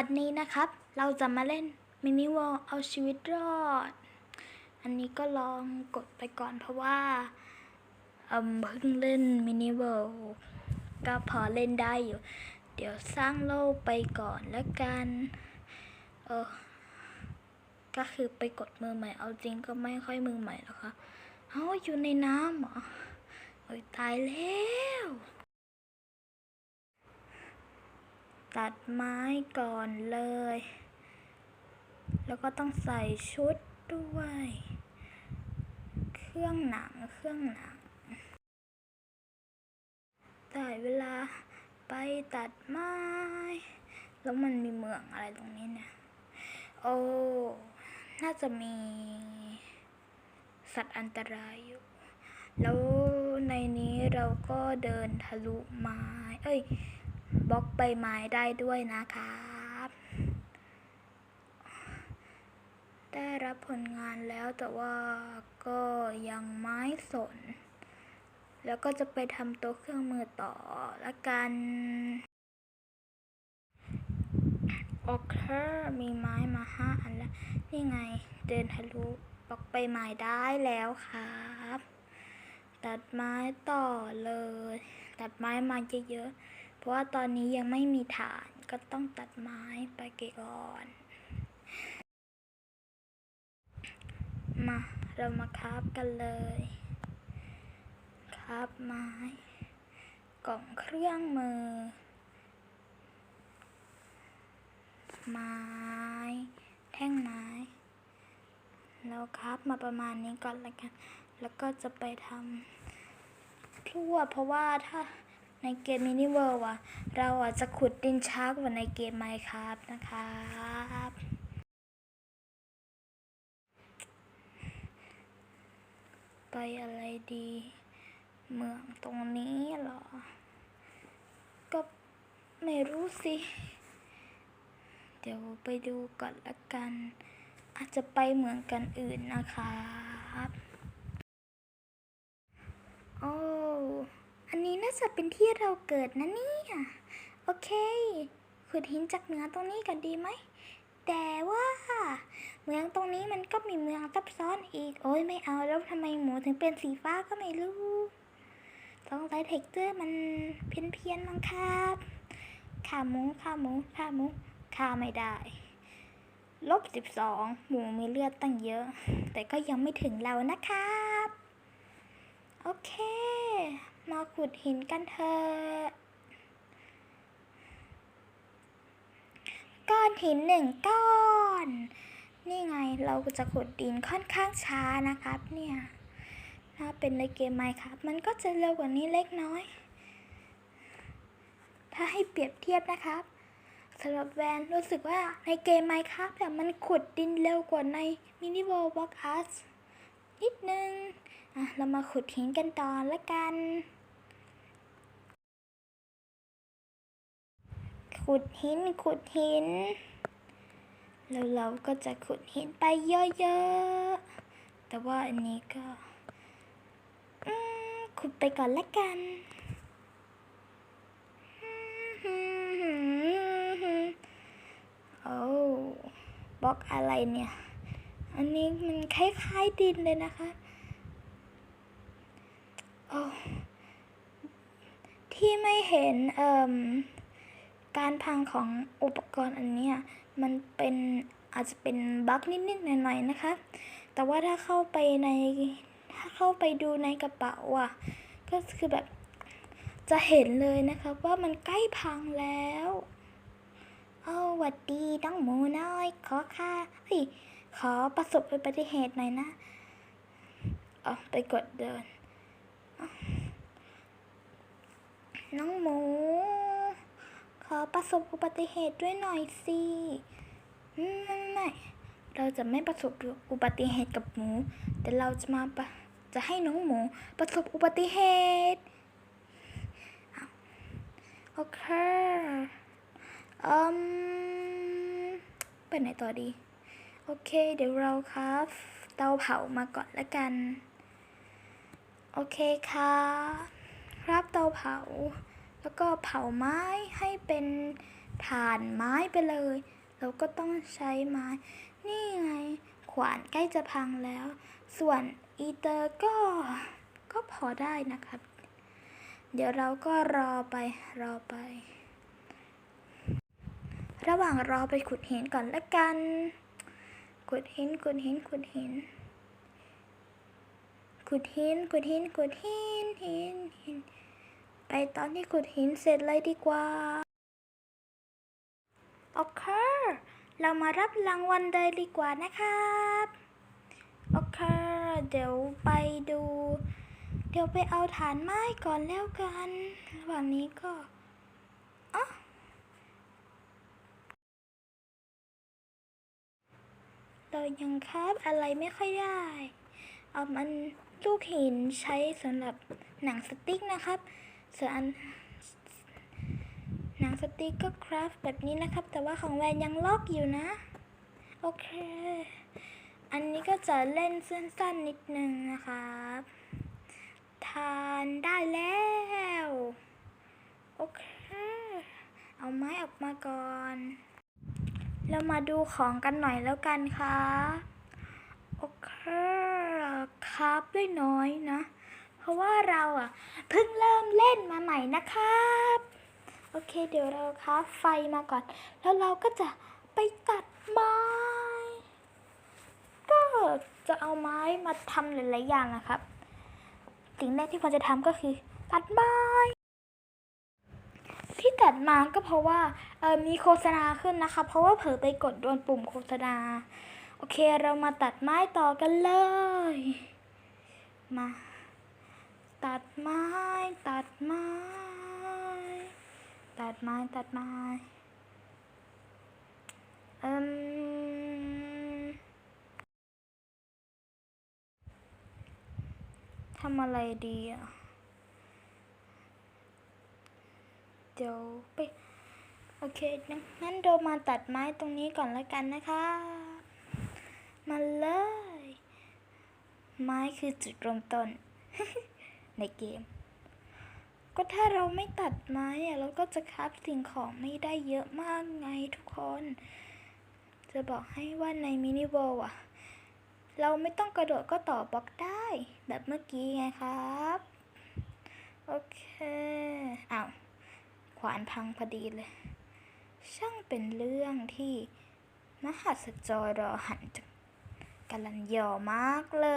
วันนี้นะครับ เราจะมาเล่นมินิวอลเอาชีวิตรอด อันนี้ก็ลองกดไปก่อนเพราะว่าเอืมเพิ่งเล่นมินิวอลก็พอเล่นได้อยู่ เดี๋ยวสร้างโลกไปก่อนแล้วกันเออก็คือไปกดมือใหม่เอาจริงก็ไม่ค่อยมือใหม่หรอกค่ะเอ้าอยู่ในน้ำเหรอโอ้ยตายแล้ว ตัดไม้ก่อนเลย แล้วก็ต้องใส่ชุดด้วย เครื่องหนังเครื่องหนังได้เวลาไปตัดไม้ แล้วมันมีเมืองอะไรตรงนี้เนี่ย โอ้ น่าจะมี สัตว์อันตรายอยู่ แล้วในนี้เราก็เดินทะลุไม้ เอ้ย บล็อกใบไม้ได้ด้วยนะครับ ได้รับผลงานแล้วแต่ว่าก็ยังไม่สน แล้วก็จะไปทำต๊ะเครื่องมือต่อละกันโอเคมีไม้มาห้าอันแล้ว นี่ไงเดินทะลุบล็อกใบไม้ได้แล้วครับตัดไม้ต่อเลย ตัดไม้มาเยอะๆ เพราะว่าตอนนี้ยังไม่มีฐานก็ต้องตัดไม้ไปก่อน มาเรามาคราบกันเลย คราบไม้ กล่องเครื่องมือ ไม้ แท่งไม้แล้วครับมาประมาณนี้ก่อนละกัน แล้วก็จะไปทำทั่วเพราะว่าถ้า ในเกมมินิเวิร์อะเราอาจจะขุดดินช้ากว่าในเกมไมค์ครับนะครับไปอะไรดี เมืองตรงนี้หรอ ก็ไม่รู้สิ เดี๋ยวไปดูก่อนละกัน อาจจะไปเหมืองกันอื่นนะครับ โอ้ อั นี้น่าจะเป็นที่เราเกิดนะเนี่ย โอเค ขุดหินจากเหนือตรงนี้กันดีไหม แต่ว่า เมืองตรงนี้มันก็มีเมืองซับซ้อนอีก โอ้ยไม่เอาแล้วทำไมหมูถึงเป็นสีฟ้าก็ไม่รู้ต้องใช้เท็กเจอร์มันเพี้ยนเพียนๆมั้งครับขาหมูขาหมูขาหมูขาไม่ได้ ลบสิบสองหมูมีเลือดตั้งเยอะ แต่ก็ยังไม่ถึงเรานะครับ โอเค มาขุดหินกันเถอะก้อนหินหนึ่งก้อน นี่ไงเราจะขุดดินค่อนข้างช้านะครับเนี่ย ถ้าเป็นในเกมไมครับ มันก็จะเร็วกว่านี้เล็กน้อย ถ้าให้เปรียบเทียบนะครับสำหรับแวนรู้สึกว่าในเกมไมครับแต่มันขุดดินเร็วกว่าในมินิ w อล l บล็อกอาร์นิดนึง อะ เรามาขุดหินกันต่อละกัน ขุดหินขุดหิน แล้วเราก็จะขุดหินไปเยอะๆ แต่ว่าอันนี้ก็อืมขุดไปก่อนละกันโอ้บล็อกอะไรเนี่ย อันนี้มันคล้ายๆดินเลยนะคะโอ้ที่ไม่เห็นเอ่ม การพังของอุปกรณ์อันนี้มันเป็นอาจจะเป็นบั๊กนิดๆหน่อยๆนะคะ แต่ว่าถ้าเข้าไปในถ้าเข้าไปดูในกระเป๋าอะก็คือแบบจะเห็นเลยนะคะว่ามันใกล้พังแล้วเอาหวัดดีน้องหมูน้อย ขอค่าเฮ้ยขอประสบอุบัติเหตุหน่อยนะเอาไปกดเดิน น้องหมู ขอประสบอุบัติเหตุด้วยหน่อยสิไม่ไม่ เราจะไม่ประสบอุบัติเหตุกับหมู แต่เราจะมาปะจะให้น้องหมูประสบอุบัติเหตุอ้าโอเคอืมไปไหนต่อดี โอเค เดี๋ยวเราครับ เตาเผามาก่อนละกัน โอเคค่ะ ครับเตาเผา แล้วก็เผาไม้ให้เป็นถ่านไม้ไปเลย เราก็ต้องใช้ไม้ นี่ไง ขวานใกล้จะพังแล้ว ส่วนอีเตอร์ก็ก็พอได้นะครับ เดี๋ยวเราก็รอไปรอไป ระหว่างรอไปขุดหินก่อนละกัน ขุดหินขุดหินขุดหินขุดหินขุดหินขุดหินหินหิน ไปตอนที่ขุดหินเสร็จเลยดีกว่า โอเค เรามารับรางวัลเลยดีกว่านะครับโอเคเดี๋ยวไปดู เดี๋ยวไปเอาฐานไม้ก่อนแล้วกันระหว่างนี้ก็อ๋อเรายังคราบอะไรไม่ค่อยได้ เอามันลูกหินใช้สำหรับหนังสติ๊กนะครับ ส่วนอันหนังสติ๊กก็คราฟแบบนี้นะครับ แต่ว่าของแวนยังลอกอยู่นะ โอเค อันนี้ก็จะเล่นสั้นๆนิดนึงนะครับ ทานได้แล้ว โอเค เอาไม้ออกมาก่อน เรามาดูของกันหน่อยแล้วกันค่ะ โอเคคราฟด้วยน้อยนะ ราะว่าเราอะเพิ่งเริ่มเล่นมาใหม่นะครับ โอเค เดี๋ยวเราคราไฟมาก่อน แล้วเราก็จะไปตัดไม้ ก็จะเอาไม้มาทำหลายๆอย่างนะครับ สิ่งแรกที่ควรจะทำก็คือตัดไม้ที่ตัดมาก็เพราะว่าเออมีโฆษณาขึ้นนะคะ เพราะว่าเผลอไปกดโดนปุ่มโฆษณา โอเคเรามาตัดไม้ต่อกันเลย มา ตัดไม้ ตัดไม้ ตัดไม้ ตัดไม้เอืมทำอะไรดีอะ เดี๋ยวไปโอเค งั้นโดมาตัดไม้ตรงนี้ก่อนแล้วกันนะคะ มาเลย ไม้คือจุดเริ่มต้น ในเกม ก็ถ้าเราไม่ตัดไม้อะเราก็จะคับสิ่งของไม่ได้เยอะมากไงทุกคน จะบอกให้ว่าในมินิโวลอะเราไม่ต้องกระโดดก็ต่อบล็อกได้ แบบเมื่อกี้ไงครับ โอเคอ้าวขวานพังพอดีเลย ช่างเป็นเรื่องที่มหัศจรรอหันจังกลันยอมากเล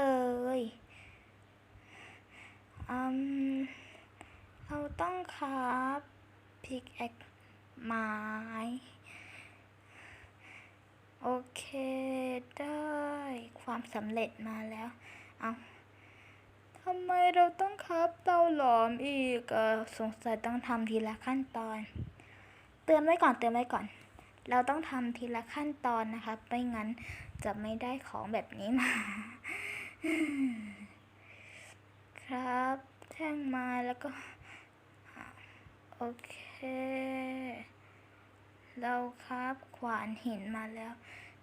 ย อืมเราต้องครับพิกแอคไม้โอเคได้ความสำเร็จมาแล้ว เอาทำไมเราต้องครับเตาหลอมอีกอสงสัยต้องทำทีละขั้นตอน เตือนไว้ก่อนเตือนไว้ก่อน เราต้องทำทีละขั้นตอนนะครับไม่งั้นจะไม่ได้ของแบบนี้มา ครับ แท่งไม้แล้วก็ โอเค เราครับขวานหินมาแล้ว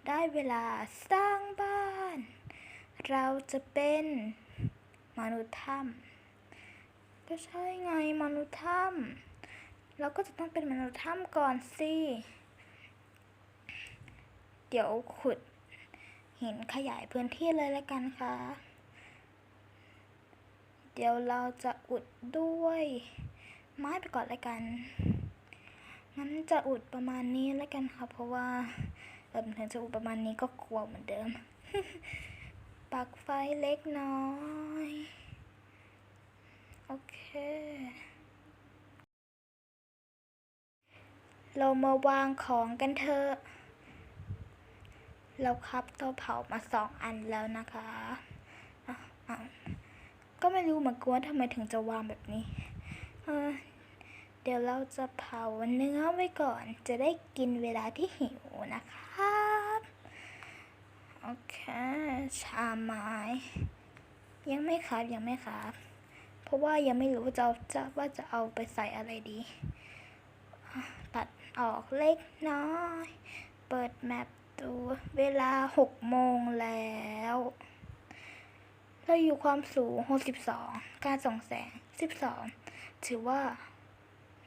ได้เวลาสร้างบ้าน เราจะเป็นมนุษย์ถ้ำก็ใช่ไงมนุษย์ถ้ำเราก็จะต้องเป็นมนุษย์ถ้ำก่อนสิ เดี๋ยวขุดหินขยายพื้นที่เลยแล้วกันค่ะ เดี๋ยวเราจะอุดด้วยไม้ไปก่อนแล้วกัน งั้นจะอุดประมาณนี้แล้วกันค่ะ เพราะว่าเออถึงจะอุดประมาณนี้ก็กลัวเหมือนเดิม ปักไฟเล็กน้อย โอเค เรามาวางของกันเถอะ เราครับเตาเผามาสองอันแล้วนะคะอะอะ ก็ไม่รู้เหมือนกันว่าทำไมถึงจะวางแบบนี้ เออเดี๋ยวเราจะเผาเนื้อไว้ก่อน จะได้กินเวลาที่หิวนะครับโอเค ชาไม้ ยังไม่ครับยังไม่ครับ เพราะว่ายังไม่รู้ว่าจะจะว่าจะเอาไปใส่อะไรดี ตัดออกเล็กน้อย เปิดแมปดูเวลาหกโมงแล้ว เราอยู่ความสูง 62 การส่องแสง 12 ถือว่า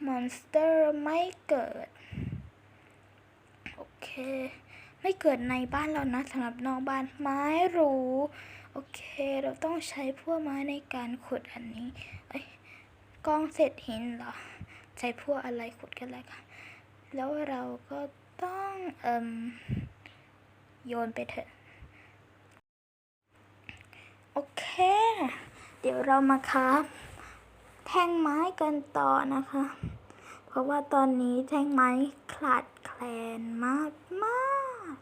มอนสเตอร์ไม่เกิด โอเค ไม่เกิดในบ้านเรานะสำหรับนอกบ้านไม้รู้ โอเค เราต้องใช้พวกไม้ในการขุดอันนี้เอ้ยกองเศษหินเหรอ ใช้พวกอะไรขุดกันเลยค่ะ แล้วเราก็ต้องเอ่มโยนไปเถอะ โอ เคเดี๋ยวเรามาครับแท่งไม้กันต่อนะคะ เพราะว่าตอนนี้แท่งไม้ขาดแคลนมากมาก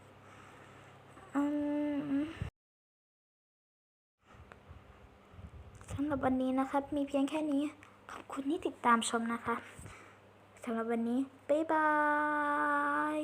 สำหรับวันนี้นะครับมีเพียงแค่นี้ ขอบคุณที่ติดตามชมนะคะสำหรับวันนี้ บ๊ายบาย